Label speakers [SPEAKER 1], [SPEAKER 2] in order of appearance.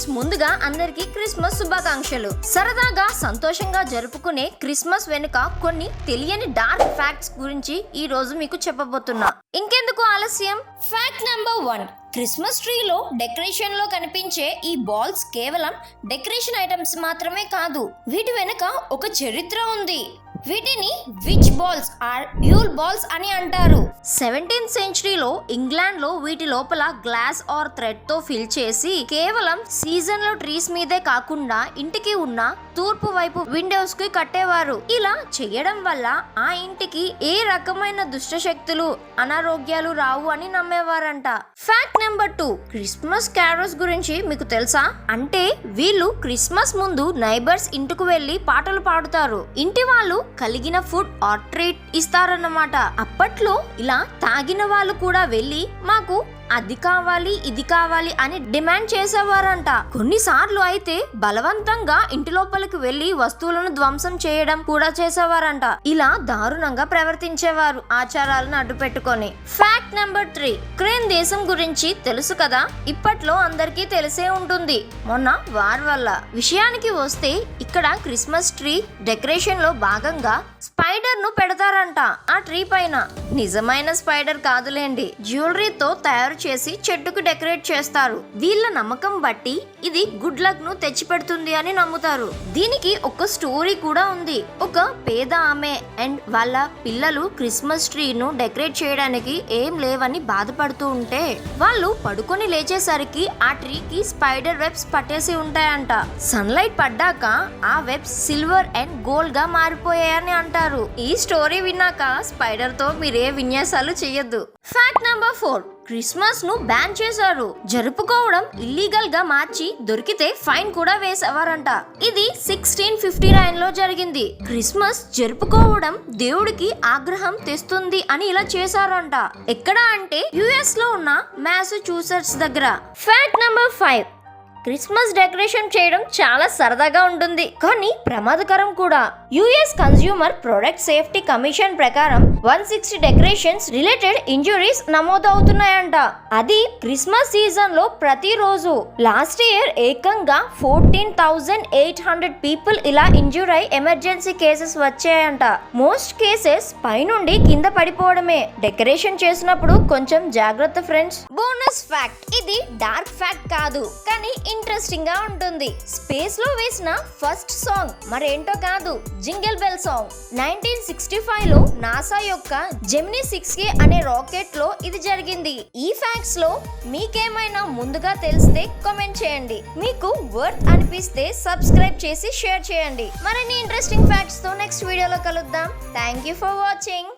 [SPEAKER 1] Friends ముందుగా అందరికీ Christmas శుభాకాంక్షలు. సరదాగా సంతోషంగా జరుపుకునే క్రిస్మస్ వెనుక కొన్ని తెలియని డార్క్ ఫ్యాక్ట్స్ గురించి ఈ రోజు మీకు చెప్పబోతున్నా. ఇంకెందుకు ఆలస్యం? Fact number one. క్రిస్మస్ ట్రీలో డెకరేషన్లో కనిపించే ఈ బాల్స్ కేవలం డెకరేషన్ ఐటమ్స్ మాత్రమే కాదు వీటి వెనుక ఒక చరిత్ర ఉంది. వీటిని which balls are yule balls అని అంటారు. సెవెంటీన్త్ సెంచరీలో ఇంగ్లాండ్లో వీటి లోపల గ్లాస్ ఆర్ థ్రెడ్తో ఫిల్ చేసి కేవలం సీజన్లో ట్రీస్ మీదే కాకుండా ఇంటికి ఉన్న తూర్పు వైపు విండోస్కి కట్టేవారు. ఇలా చేయడం వల్ల ఆ ఇంటికి ఏ రకమైన దుష్ట శక్తులు అనారోగ్యాలు రావు అని నమ్మేవారంట. Fact number two Christmas carols గురించి మీకు తెలుసా? అంటే వీళ్ళు క్రిస్మస్ ముందు నైబర్స్ ఇంటికి వెళ్ళి పాటలు పాడుతారు. ఇంటి వాళ్ళు కలిగిన ఫుడ్ ఆర్ ట్రీట్ ఇస్తారన్నమాట. అప్పట్లో ఇలా తాగిన వాళ్ళు కూడా వెళ్ళి మాకు అది కావాలి ఇది కావాలి అని డిమాండ్ చేసేవారంట. కొన్నిసార్లు అయితే బలవంతంగా ఇంటి లోపలికి వెళ్ళి వస్తువులను ధ్వంసం చేయడం కూడా చేసేవారంట. ఇలా దారుణంగా ప్రవర్తించేవారు ఆచారాలను అడ్డు పెట్టుకొని ఫ్యాక్ట్ నెంబర్ త్రీ క్రేన్ దేశం గురించి తెలుసు కదా? ఇప్పట్లో అందరికీ తెలిసే ఉంటుంది. మొన్న వార్ వల్ల. విషయానికి వస్తే ఇక్కడ క్రిస్మస్ ట్రీ డెకరేషన్లో భాగంగా స్పైడర్ను పెడతారంట. ఆ ట్రీ పైన. నిజమైన స్పైడర్ కాదులేండి. జ్యువెలరీతో తయారు చేసి చెట్టుకు డెకరేట్ చేస్తారు. వీళ్ళ నమ్మకం బట్టి ఇది గుడ్ లక్ను తెచ్చిపెడుతుంది అని నమ్ముతారు. దీనికి ఒక స్టోరీ కూడా ఉంది. ఒక పేద ఆమె అండ్ వాళ్ళ పిల్లలు క్రిస్మస్ ట్రీను డెకరేట్ చేయడానికి ఏం లేవని బాధపడుతూ ఉంటే వాళ్ళు పడుకొని లేచేసరికి ఆ ట్రీకి స్పైడర్ వెబ్స్ పట్టేసి ఉంటాయంట. సన్లైట్ పడ్డాక ఆ వెబ్స్ సిల్వర్ అండ్ గోల్డ్గా మారిపోయాయని అంటారు. ఈ స్టోరీ విన్నాక స్పైడర్తో మీరే విన్యాసాలు చేయొద్దు ఫ్యాక్ట్ నెంబర్ ఫోర్. క్రిస్మస్ను బ్యాన్ చేశారు. జరుపుకోవడం ఇల్లీగల్గా మార్చి దొరికితే ఫైన్ కూడా వేసేవారంట. ఇది సిక్స్టీన్ ఫిఫ్టీ నైన్లో జరిగింది. క్రిస్మస్ జరుపుకోవడం దేవుడికి ఆగ్రహం తెస్తుంది అని ఇలా చేశారంట. ఎక్కడ అంటే యుఎస్లో ఉన్న మ్యాసచ్యూసెట్స్ దగ్గర. Fact number five. Christmas decoration చేయడం చాలా సరదాగా ఉంటుంది. కానీ ప్రమాదకరం కూడా. US consumer product safety commission ప్రకారం one sixty decorations related injuries నమోదవుతున్నాయంట. అది క్రిస్మస్ సీజన్లో ప్రతిరోజు. లాస్ట్ ఇయర్ ఏకంగా fourteen thousand eight hundred people ఇలా ఇంజూర్ అయి ఎమర్జెన్సీ కేసెస్ వచ్చాయంట. మోస్ట్ కేసెస్ పైనుండి కింద పడిపోవడమే. డెకరేషన్ చేసినప్పుడు కొంచెం జాగ్రత్త ఫ్రెండ్స్. Bonus fact. ఇది డార్క్ ఫ్యాక్ట్ కాదు. కానీ ఇంట్రెస్టింగ్గా ఉంటుంది. స్పేస్లో వేసిన ఫస్ట్ సాంగ్ మరేంటో కాదు jingle bell song. Nineteen sixty ఫైవ్లో నాసా యొక్క జెమినీ సిక్స్ కే అనే రాకెట్లో ఇది జరిగింది. ఈ ఫ్యాక్ట్స్లో మీకేమైనా ముందుగా తెలిస్తే కామెంట్ చేయండి. మీకు వర్త్ అనిపిస్తే సబ్స్క్రైబ్ చేసి షేర్ చేయండి. మరిన్ని ఇంట్రెస్టింగ్ ఫ్యాక్ట్స్తో నెక్స్ట్ వీడియోలో కలుద్దాం. Thank you for watching.